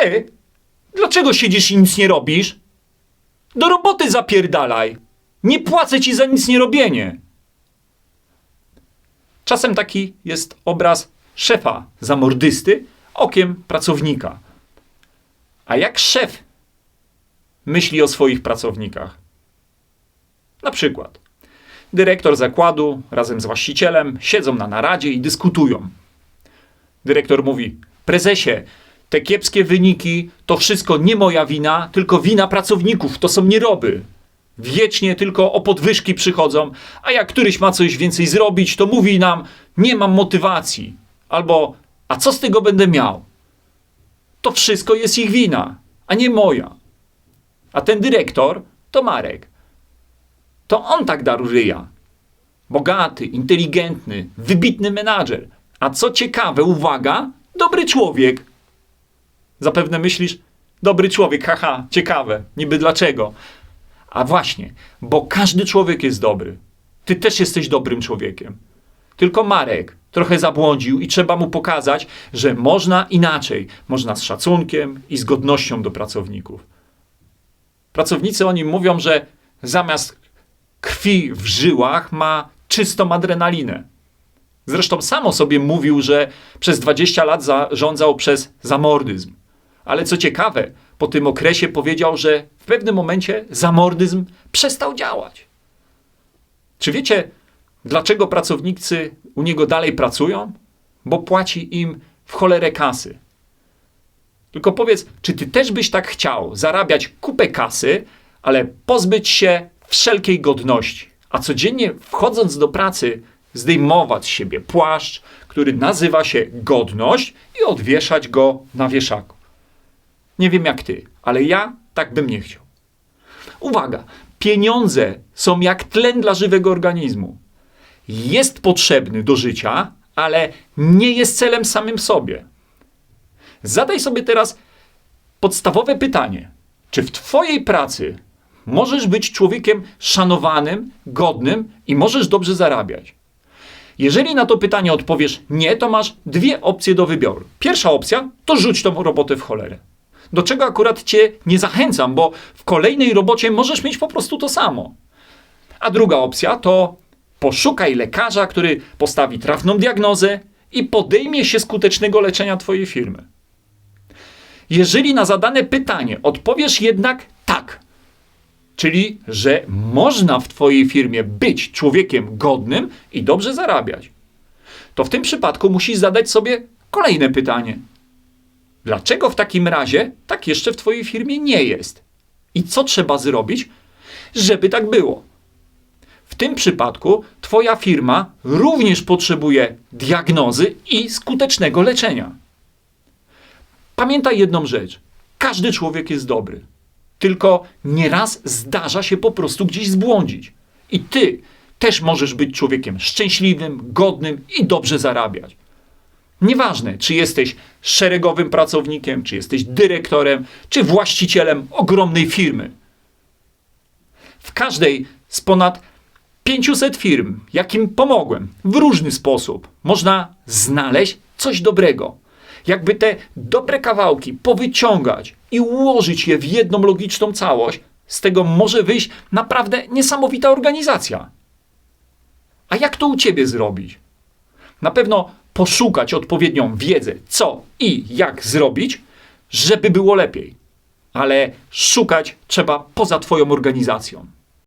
Ty, dlaczego siedzisz i nic nie robisz? Do roboty zapierdalaj. Nie płacę ci za nic nie robienie. Czasem taki jest obraz szefa zamordysty okiem pracownika. A jak szef myśli o swoich pracownikach? Na przykład, dyrektor zakładu razem z właścicielem siedzą na naradzie i dyskutują. Dyrektor mówi: Prezesie, te kiepskie wyniki to wszystko nie moja wina, tylko wina pracowników, to są nieroby. Wiecznie tylko o podwyżki przychodzą, a jak któryś ma coś więcej zrobić, to mówi nam: Nie mam motywacji. Albo: A co z tego będę miał? To wszystko jest ich wina, a nie moja. A ten dyrektor to Marek. To on tak darł ryja. Bogaty, inteligentny, wybitny menadżer. A co ciekawe, uwaga, dobry człowiek. Zapewne myślisz, dobry człowiek, haha, ciekawe, niby dlaczego. A właśnie, bo każdy człowiek jest dobry. Ty też jesteś dobrym człowiekiem. Tylko Marek trochę zabłądził i trzeba mu pokazać, że można inaczej. Można z szacunkiem i z godnością do pracowników. Pracownicy o nim mówią, że zamiast krwi w żyłach ma czystą adrenalinę. Zresztą sam o sobie mówił, że przez 20 lat zarządzał przez zamordyzm. Ale co ciekawe, po tym okresie powiedział, że w pewnym momencie zamordyzm przestał działać. Czy wiecie, dlaczego pracownicy u niego dalej pracują? Bo płaci im w cholerę kasy. Tylko powiedz, czy ty też byś tak chciał zarabiać kupę kasy, ale pozbyć się wszelkiej godności, a codziennie wchodząc do pracy zdejmować z siebie płaszcz, który nazywa się godność i odwieszać go na wieszaku. Nie wiem jak ty, ale ja tak bym nie chciał. Uwaga, pieniądze są jak tlen dla żywego organizmu. Jest potrzebny do życia, ale nie jest celem samym sobie. Zadaj sobie teraz podstawowe pytanie: czy w Twojej pracy możesz być człowiekiem szanowanym, godnym i możesz dobrze zarabiać? Jeżeli na to pytanie odpowiesz nie, to masz dwie opcje do wyboru. Pierwsza opcja to rzuć tą robotę w cholerę. Do czego akurat cię nie zachęcam, bo w kolejnej robocie możesz mieć po prostu to samo. A druga opcja to poszukaj lekarza, który postawi trafną diagnozę i podejmie się skutecznego leczenia twojej firmy. Jeżeli na zadane pytanie odpowiesz jednak tak, czyli że można w Twojej firmie być człowiekiem godnym i dobrze zarabiać, to w tym przypadku musisz zadać sobie kolejne pytanie. Dlaczego w takim razie tak jeszcze w Twojej firmie nie jest? I co trzeba zrobić, żeby tak było? W tym przypadku Twoja firma również potrzebuje diagnozy i skutecznego leczenia. Pamiętaj jedną rzecz. Każdy człowiek jest dobry. Tylko nieraz zdarza się po prostu gdzieś zbłądzić. I ty też możesz być człowiekiem szczęśliwym, godnym i dobrze zarabiać. Nieważne, czy jesteś szeregowym pracownikiem, czy jesteś dyrektorem, czy właścicielem ogromnej firmy. W każdej z ponad 500 firm, jakim pomogłem w różny sposób, można znaleźć coś dobrego. Jakby te dobre kawałki powyciągać i ułożyć je w jedną logiczną całość, z tego może wyjść naprawdę niesamowita organizacja. A jak to u ciebie zrobić? Na pewno poszukać odpowiednią wiedzę, co i jak zrobić, żeby było lepiej. Ale szukać trzeba poza Twoją organizacją.